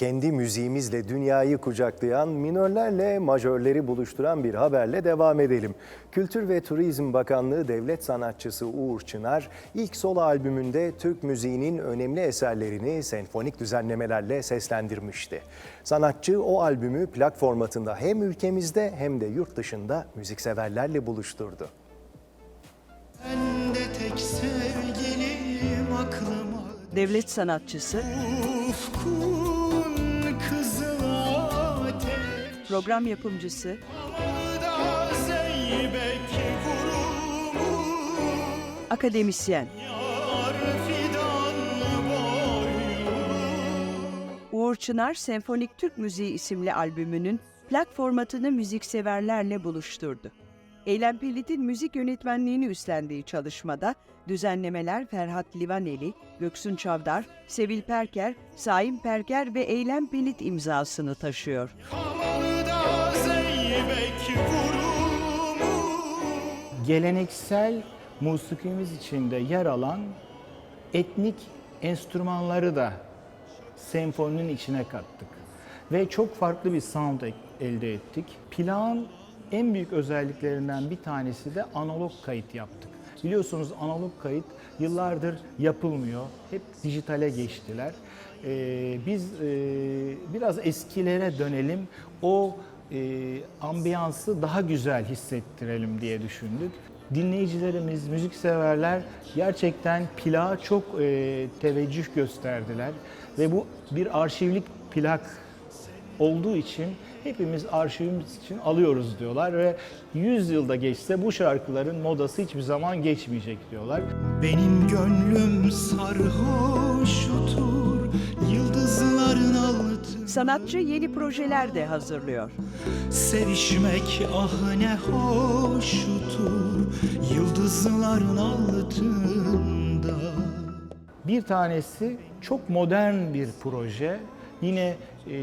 Kendi müziğimizle dünyayı kucaklayan, minörlerle majörleri buluşturan bir haberle devam edelim. Kültür ve Turizm Bakanlığı devlet sanatçısı Uğur Çınar, ilk solo albümünde Türk müziğinin önemli eserlerini senfonik düzenlemelerle seslendirmişti. Sanatçı o albümü plak formatında hem ülkemizde hem de yurt dışında müzikseverlerle buluşturdu. Devlet sanatçısı, program yapımcısı, akademisyen. Uğur Çınar Senfonik Türk Müziği isimli albümünün plak formatını müzikseverlerle buluşturdu. Eylem Pelit'in müzik yönetmenliğini üstlendiği çalışmada düzenlemeler Ferhat Livaneli, Göksun Çavdar, Sevil Perker, Saim Perker ve Eylem Pelit imzasını taşıyor. Geleneksel musikimiz içinde yer alan etnik enstrümanları da senfoninin içine kattık. Ve çok farklı bir sound elde ettik. Plağın en büyük özelliklerinden bir tanesi de analog kayıt yaptık. Biliyorsunuz analog kayıt yıllardır yapılmıyor. Hep dijitale geçtiler. Ee, biz e, biraz eskilere dönelim. O e, ambiyansı daha güzel hissettirelim diye düşündük. Dinleyicilerimiz, müzikseverler gerçekten plağa çok e, teveccüh gösterdiler ve bu bir arşivlik plak olduğu için hepimiz arşivimiz için alıyoruz diyorlar ve 100 yılda geçse bu şarkıların modası hiçbir zaman geçmeyecek diyorlar. Benim gönlüm sarhoş otur Yıldızların altı Sanatçı yeni projeler de hazırlıyor. Sevişmek ah ne hoştur Yıldızların altında Bir tanesi çok modern bir proje. Yine e,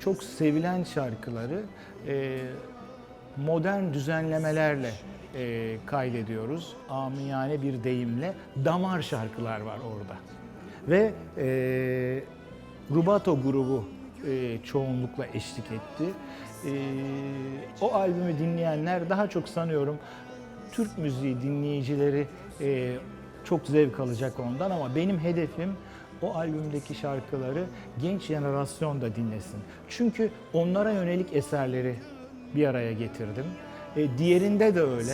çok sevilen şarkıları e, modern düzenlemelerle e, kaydediyoruz. Amiyane bir deyimle damar şarkılar var orada. Ve e, Rubato grubu e, çoğunlukla eşlik etti. E, o albümü dinleyenler daha çok sanıyorum Türk müziği dinleyicileri e, çok zevk alacak ondan ama benim hedefim o albümdeki şarkıları genç jenerasyon da dinlesin. Çünkü onlara yönelik eserleri bir araya getirdim. E, diğerinde de öyle.